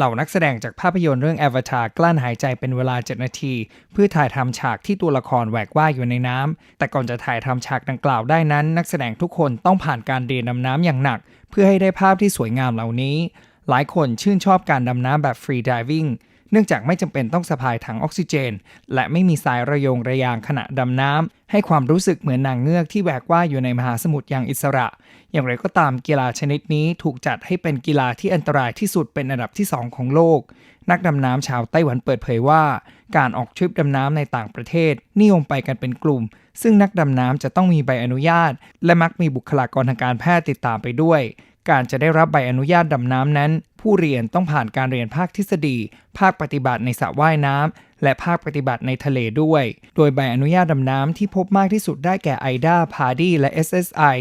เหล่านักแสดงจากภาพยนตร์เรื่อง Avatar กลั้นหายใจเป็นเวลา 7 นาที เพื่อถ่ายทำฉากที่ตัวละครแหวกว่ายอยู่ในน้ำ แต่ก่อนจะถ่ายทำฉากดังกล่าวได้นั้น นักแสดงทุกคนต้องผ่านการเดินดำน้ำอย่างหนัก เพื่อให้ได้ภาพที่สวยงามเหล่านี้ หลายคนชื่นชอบการดำน้ำแบบฟรีดิวิ่ง เนื่องจากไม่จำเป็นต้องสะพายถังออกซิเจน และไม่มีสายระยงระยางขณะดำน้ำให้ความรู้สึกเหมือนนางเงือกที่แหวกว่ายอยู่ในมหาสมุทรอย่างอิสระ อย่างไรก็ตามกีฬาชนิดนี้ถูกจัดให้เป็นกีฬาที่อันตรายที่สุดเป็นอันดับที่ 2 ของโลก นักดำน้ำชาวไต้หวันเปิดเผยว่า การออกทริปดำน้ำในต่างประเทศ นิยมไปกันเป็นกลุ่ม ซึ่งนักดำน้ำจะต้องมีใบอนุญาต และมักมีบุคลากรทางการแพทย์ติดตามไปด้วย การจะได้รับใบอนุญาตดำน้ำนั้น ผู้เรียนต้องผ่านการเรียนภาคทฤษฎี ภาคปฏิบัติในสระว่ายน้ำ และภาคปฏิบัติในทะเลด้วย โดยใบอนุญาตดำน้ำที่พบมากที่สุดได้แก่ IDA, PADI และ SSI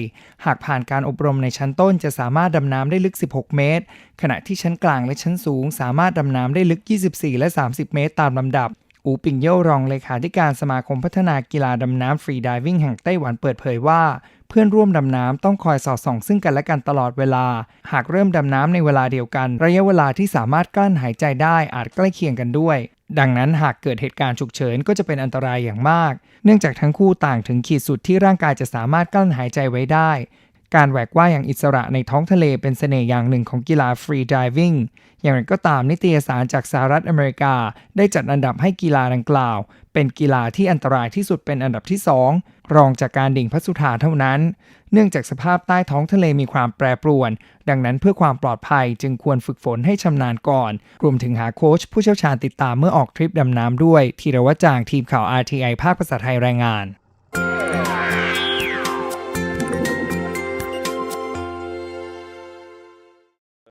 หากผ่านการอบรมในชั้นต้นจะสามารถดำน้ำได้ลึก 16 เมตร ขณะที่ชั้นกลางและชั้นสูง สามารถดำน้ำได้ลึก 24 และ 30 เมตร ตามลำดับ อูปิงเย่รองเลขาธิการสมาคมพัฒนากีฬาดำน้ำฟรีดิวิ่งแห่งไต้หวันเปิดเผยว่า เพื่อนร่วมดำน้ำต้องคอยสอดส่องซึ่งกันและกันตลอดเวลา หากเริ่มดำน้ำในเวลาเดียวกัน ระยะเวลาที่สามารถกลั้นหายใจได้อาจใกล้เคียงกันด้วย ดังนั้นหากเกิดเหตุการณ์ฉุกเฉินก็จะเป็นอันตรายอย่างมาก เนื่องจากทั้งคู่ต่างถึงขีดสุดที่ร่างกายจะสามารถกลั้นหายใจไว้ได้ การแหวกว่ายอย่างอิสระในท้องทะเลเป็นเสน่ห์อย่างหนึ่งของกีฬาฟรีดิวิ่งอย่างไรก็ตามนิตยสารจากสหรัฐอเมริกา ได้จัดอันดับให้กีฬาดังกล่าว เป็นกีฬาที่อันตรายที่สุดเป็นอันดับที่ 2 รองจากการดิ่งพัสุธาเท่านั้น เนื่องจากสภาพใต้ท้องทะเลมีความแปรปรวน ดังนั้นเพื่อความปลอดภัยจึงควรฝึกฝนให้ชำนาญก่อนรวมถึงหาโค้ชผู้เชี่ยวชาญติดตามเมื่อออกทริปดำน้ำด้วย ธีรวัจางทีมข่าว RTI ภาคภาษาไทยรายงาน